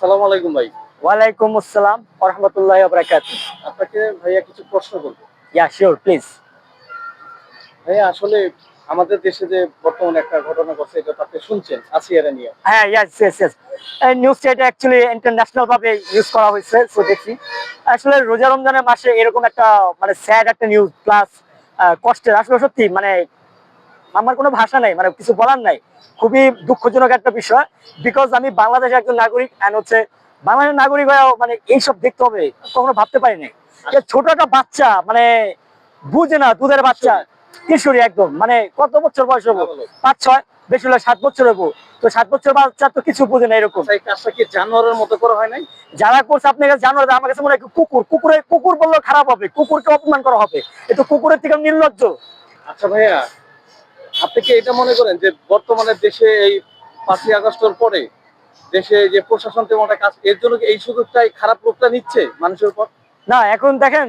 আসসালামু আলাইকুম ভাই। ওয়ালাইকুম আসসালাম রহমতুল্লাহ বরাকাত আপনাকে ভাইয়া কিছু প্রশ্ন করব। ইয়া শিওর প্লিজ ভাইয়া আসলে আমাদের দেশে যে বর্তমানে একটা ঘটনা ঘটছে এটা আপনি শুনছেন আসিয়ারা নিয়ে। হ্যাঁ ইয়েস ইয়েস ইয়েস এই নিউজটা এটা অ্যাকচুয়ালি ইন্টারন্যাশনাল ভাবে ইউজ করা হয়েছে সো দেখছি আসলে রোজা রমজানের মাসে এরকম একটা মানে স্যাড একটা নিউজ প্লাস কষ্টের। আসলে সত্যি মানে আমার কোনো ভাষা নাই মানে কিছু বলার নাই। খুবই দুঃখজনক একটা বিষয় বিকজ আমি বাংলাদেশের একজন নাগরিক অ্যান্ড হচ্ছে বাংলাদেশের নাগরিক হয়েও মানে এইসব দেখতে হবে কখনো ভাবতে পারিনি ছোট একটা বাচ্চা মানে বুঝে না দুধের বাচ্চা কিশোরী একদম মানে কত বছর বয়স হব? পাঁচ ছয় বেশি হলে সাত বছর হব। তো সাত বছর বাচ্চা তো কিছু বুঝে না এরকম। কাজটা কি জানোয়ারের মতো করা হয় নাই? যারা করছে আপনি কাছে জানো আমার কাছে মনে হয় কুকুর কুকুরে কুকুর বললেও খারাপ হবে কুকুরকে অপমান করা হবে। এ তো কুকুরের থেকে নির্লজ্জ। আচ্ছা ভাইয়া আপনি কি এটা মনে করেন যে বর্তমানে দেশে এই পাঁচই আগস্টের পরে দেশে যে প্রশাসন তেমন কাজ, এর জন্য এই সুযোগটাই খারাপ লোকটা নিচ্ছে মানুষের উপর? না, এখন দেখেন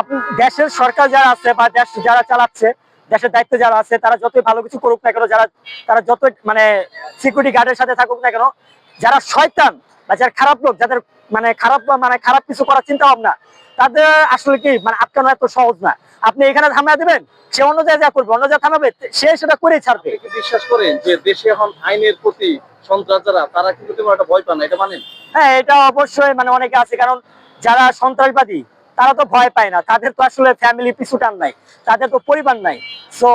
আপনি দেশের সরকার যারা আছে বা দেশ যারা চালাচ্ছে, দেশের দায়িত্ব যারা আছে, তারা যতই ভালো কিছু করুক না কেন, যারা, তারা যত মানে সিকিউরিটি গার্ডের সাথে থাকুক না কেন, যারা শয়তান বা যারা খারাপ লোক, যাদের মানে খারাপ মানে খারাপ কিছু করার চিন্তা ভাবনা তাদের আসলে কি মানে আটকানো এত সহজ না। আপনি এখানে থামিয়ে দেবেন সে অন্য জায়গায় যা করবে অন্য জায়গায় থামাবে সে সেটা করেই ছাড়বে। বিশ্বাস করেন যে দেশে এখন আইনের প্রতি সন্ত্রাস যারা তারা কিন্তু একটা ভয় পান না এটা মানেন? হ্যাঁ এটা অবশ্যই মানে অনেকে আছে কারণ যারা সন্ত্রাসবাদী তারা তো ভয় পায় না তাদের তো আসলে ফ্যামিলি পিছু টান নাই তাদের তো পরিবার নাই। সো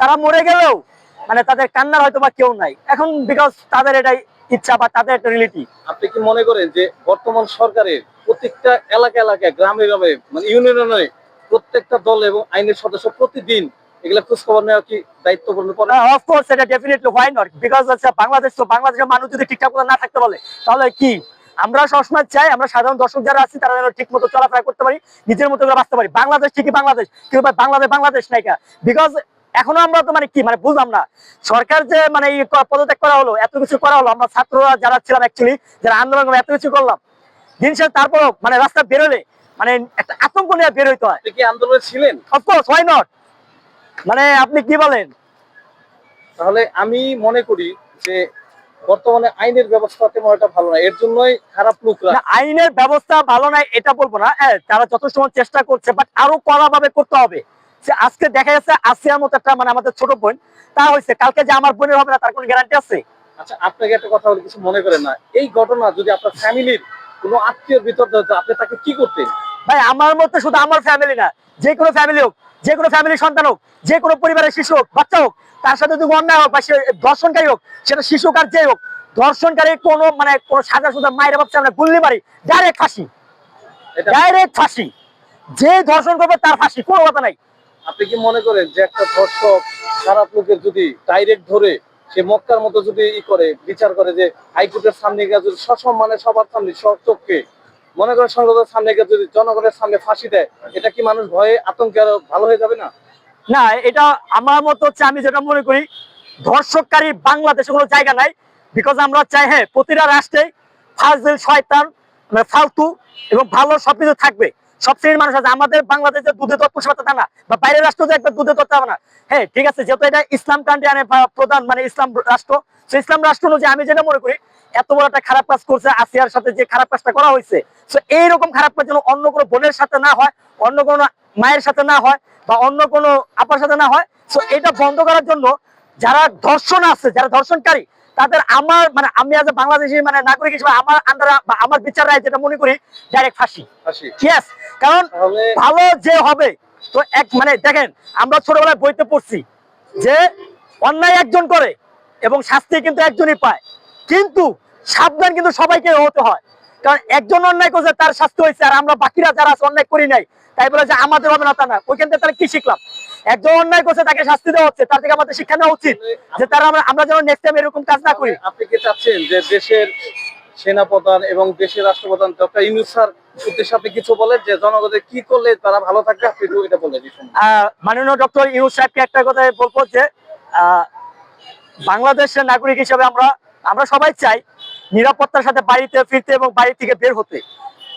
তারা মরে গেলেও মানে তাদের কান্নার হয়তো বা কেউ নাই। এখন বিকজ তাদের এটাই ইচ্ছা বা তাদের একটা রিলেটিভ আপনি কি মনে করেন যে বর্তমান সরকারের প্রত্যেকটা এলাকা এলাকায় গ্রামে গ্রামে মানে ইউনিয়নে প্রত্যেকটা দল এবং আইনের সদস্য প্রতিদিন এগুলা খোঁজ খবর নেওয়া কি দায়িত্বপূর্ণ পড়ে? অফকোর্স এটা ডেফিনেটলি হোয়াই নট বিকজ হচ্ছে বাংলাদেশ তো বাংলাদেশের মানুষ যদি ঠিকঠাক মতো না থাকতে বলে তাহলে কি? আমরা সবসময় চাই আমরা সাধারণ দর্শক যারা আছি তারা যেন ঠিক মতো চলাফেরা করতে পারি নিজের মতো করে বাঁচতে পারি। বাংলাদেশ ঠিকই বাংলাদেশ কিন্তু বাংলাদেশ বাংলাদেশ নাইকা বিকজ এখনও আমরা তো মানে কি মানে বুঝলাম না। সরকার যে মানে পদত্যাগ করা হলো এত কিছু করা হলো আমরা ছাত্ররা যারা ছিলাম অ্যাকচুয়ালি যারা আন্দোলন এত কিছু করলাম। দিন শেষে তারপরও মানে রাস্তা বেরোলে মানে একটা আতঙ্ক নিয়ে বের হইতে হয়। আপনি কি আন্দোলনে ছিলেন? অফকোর্স হোয়াই নট মানে আপনি কি বলেন? তাহলে আমি মনে করি যে বর্তমানে আইনের ব্যবস্থা তেমন একটা ভালো না এর জন্যই খারাপ লোকরা আইনের ব্যবস্থা ভালো নাই এটা বলব না। হ্যাঁ তারা যথেষ্ট চেষ্টা করছে বাট আরও কড়া ভাবে করতে হবে। যে আজকে দেখা যাচ্ছে আসিয়ার মতো একটা মানে আমাদের ছোট বোন তা হয়েছে। কালকে যে আমার বোনের হবে না তার কোনো গ্যারান্টি আছে? আচ্ছা আপনাকে একটা কথা বলে কিছু মনে করেন না। এই ঘটনা যদি আপনার ফ্যামিলির কোনো আত্মীয়র ভিতর আপনি তাকে কি করতেন? ভাই আমার শুধু আমার ফ্যামিলি না যে কোনো ফ্যামিলি হোক যে কোনো ফ্যামিলির সন্তান হোক যে কোনো পরিবারের শিশু হোক বাচ্চা হোক তার সাথে যদি অন্যায় হোক বা দর্শনকারী হোক সেটা শিশু কার যে হোক ধর্ষণকারী কোনো মানে কোনো সাজা সুদা মায়ের ভাবছে আমরা গুল্লি মারি ডাইরেক্ট ফাঁসি। ডাইরেক্ট ফাঁসি। যে ধর্ষণ করবে তার ফাঁসি কোনো কথা নাই। আপনি কি মনে করেন যে একটা ধর্ষক খারাপ লোকের যদি ডাইরেক্ট ধরে সে মক্কার মতো যদি ই করে, বিচার করে যে হাইকোর্টের সামনে গিয়ে যদি সসম্মানে সবার সামনে চোখকে, মনে করেন সংসদের সামনে গিয়ে যদি জনগণের সামনে ফাঁসি দেয়, এটা কি মানুষ ভয়ে আতঙ্কে আরও ভালো হয়ে যাবে না? না, এটা আমার মতো হচ্ছে আমি যেটা মনে করি, ধর্ষককারী বাংলাদেশে কোনো জায়গা নাই বিকজ আমরা চাই হ্যাঁ প্রতিটা রাষ্ট্রে ফাজিল, শয়তান মানে ফালতু এবং ভালো সবকিছু থাকবে। সব শ্রেণির মানুষ আছে। আমাদের বাংলাদেশে দুধে তত্ত্ব সাথে তা না। বা বাইরের রাষ্ট্র যে একটা দুধে তত্ত্ব হবে না। হ্যাঁ ঠিক আছে, যেহেতু এটা ইসলাম কান্ট্রি আনে প্রধান মানে ইসলাম রাষ্ট্র, তো ইসলাম রাষ্ট্র অনুযায়ী আমি যেটা মনে করি, এত বড় একটা খারাপ কাজ করছে আসিয়ার সাথে যে খারাপ কাজটা করা হয়েছে। তো এইরকম খারাপ কাজ যেন অন্য কোনো বোনের সাথে না হয়, অন্য কোনো মায়ের সাথে না হয়, বা অন্য কোনো আপার সাথে না হয়, তো এটা বন্ধ করার জন্য যারা ধর্ষণ আছে, যারা ধর্ষণকারী তাদের আমার মানে আমি আজ বাংলাদেশি মানে নাগরিক হিসেবে আমার আন্ডারে আমার বিচার রায় যেটা মনে করি ডাইরেক্ট ফাঁসি। ফাঁসি। ইয়েস কারণ ভালো যে হবে তো এক মানে দেখেন আমরা ছোটবেলায় বইতে পড়ছি যে অন্যায় একজন করে এবং শাস্তি কিন্তু একজনই পায়। কিন্তু সাবধান কিন্তু সবাইকে হতে হয়। কারণ একজন অন্যায় করছে তার শাস্তি হয়েছে আর আমরা বাকিরা যারা অন্যায় করি নাই। তাই বলে যে আমাদের হবে না তা না। ওইখান থেকে তারা কি শিখলাম? একজন অন্যায় করছে তাকে শাস্তি দেওয়া হচ্ছে তার থেকে আমাদের শিক্ষা নেওয়া উচিত যে তারা আমরা আমরা যেন নেক্সট টাইম এরকম কাজ না করি। আপনি কি চাচ্ছেন যে দেশের সেনাপ্রধান এবং দেশের রাষ্ট্রপ্রধান ডক্টর ইউনুস স্যার উদ্দেশ্যে আপনি কিছু বলেন যে জনগণের কি করলে তারা ভালো থাকবে? আপনি একটু এটা বলে দিচ্ছেন মাননীয় ডক্টর ইউনুস সাহেবকে একটা কথা বলব যে আহ, বাংলাদেশের নাগরিক হিসেবে আমরা আমরা সবাই চাই নিরাপত্তার সাথে বাড়িতে ফিরতে এবং বাড়ি থেকে বের হতে।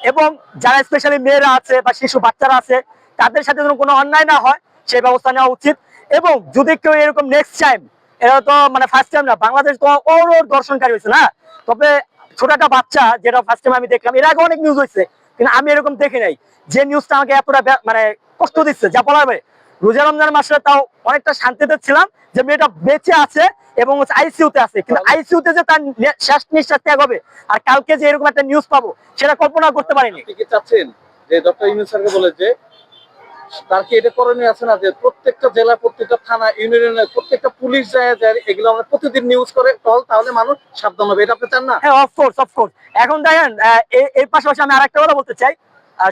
এবং যারা স্পেশালি মেয়েরা আছে বা শিশু বাচ্চারা আছে, তাদের সাথে যেন কোনো অন্যায় না হয়, সেই ব্যবস্থা নেওয়া উচিত। এবং যদি কেউ এরকম নেক্সট টাইম এটা তো মানে ফার্স্ট টাইম না, বাংলাদেশ তো ওর দর্শনকারী হয়েছে না? তবে ছোট একটা বাচ্চা, যেটা ফার্স্ট টাইম আমি দেখলাম, এর আগে অনেক নিউজ হয়েছে, কিন্তু আমি এরকম দেখি নাই। যে নিউজটা আমাকে এতটা মানে কষ্ট দিচ্ছে, যা বলার ভাই রোজা রমজান মাসে তাও অনেকটা শান্তিতে ছিলাম যে মেয়েটা বেঁচে আছে এবং আইসিইউ তে আছে। কিন্তু আইসিইউ তে যে তার শেষ নিঃশ্বাস ত্যাগ হবে আর কালকে যে এরকম একটা নিউজ পাবো সেটা কল্পনা করতে পারিনি। চাচ্ছেন যে ডক্টর ইউনুস স্যারকে বলে যে তার কি এটা করণীয় আছে না? যে প্রত্যেকটা জেলা প্রত্যেকটা থানা ইউনিয়নের প্রত্যেকটা পুলিশ যায় যায় এগুলো আমরা প্রতিদিন নিউজ করে টল তাহলে মানুষ সাবধান হবে। এটা আপনি চান না? হ্যাঁ অফকোর্স অফকোর্স এখন দেখেন এর পাশাপাশি আমি আরেকটা কথা বলতে চাই।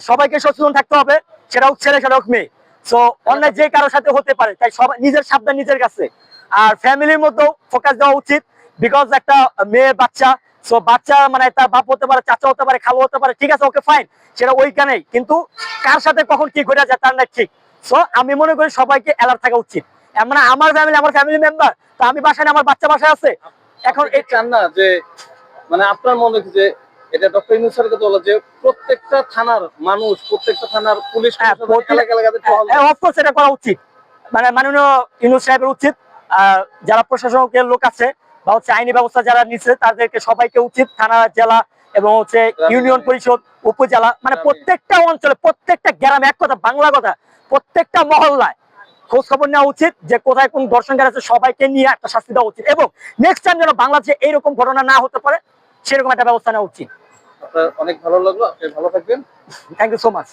সবাইকে সচেতন থাকতে হবে সেটা হোক ছেলে সেটা হোক মেয়ে। সো অন্যায় যে কারোর সাথে হতে পারে তাই সবাই নিজের সাবধান নিজের কাছে। আর ফ্যামিলির মধ্যেও ফোকাস দেওয়া উচিত বিকজ একটা মেয়ে বাচ্চা সো বাচ্চা মানে তার বাপ হতে পারে চাচা হতে পারে খালু হতে পারে ঠিক আছে ওকে ফাইন সেটা ওইখানেই। কিন্তু কার সাথে কখন কি ঘটে যায় তার না ঠিক। সো আমি মনে করি সবাইকে অ্যালার্ট থাকা উচিত। মানে আমার ফ্যামিলি আমার ফ্যামিলি মেম্বার তো আমি বাসায় আমার বাচ্চা বাসায় আছে? এখন এই চান না যে মানে আপনার মনে যে এটা ডক্টর যে প্রত্যেকটা থানার মানুষ প্রত্যেকটা থানার পুলিশ হ্যাঁ, প্রশাসন প্রতি- এলাকা এলাকাতে টহল দেয়। অফকোর্স এটা করা উচিত। মানে মাননীয় ইউনুস সাহেবের উচিত। যারা প্রশাসকের লোক আছে বা হচ্ছে আইনি ব্যবস্থা যারা নিচ্ছে তাদেরকে সবাইকে উচিত থানা জেলা এবং হচ্ছে ইউনিয়ন পরিষদ উপজেলা মানে প্রত্যেকটা অঞ্চলে প্রত্যেকটা গ্রামে এক কথা বাংলা কথা প্রত্যেকটা মহল্লায় খোঁজ খবর নেওয়া উচিত যে কোথায় কোন দর্শনকার আছে সবাইকে নিয়ে একটা শাস্তি দেওয়া উচিত। এবং নেক্সট টাইম যেন বাংলাদেশে এইরকম ঘটনা না হতে পারে সেরকম একটা ব্যবস্থা নেওয়া উচিত। আপনার অনেক ভালো লাগল আপনি ভালো থাকবেন। Thank you so much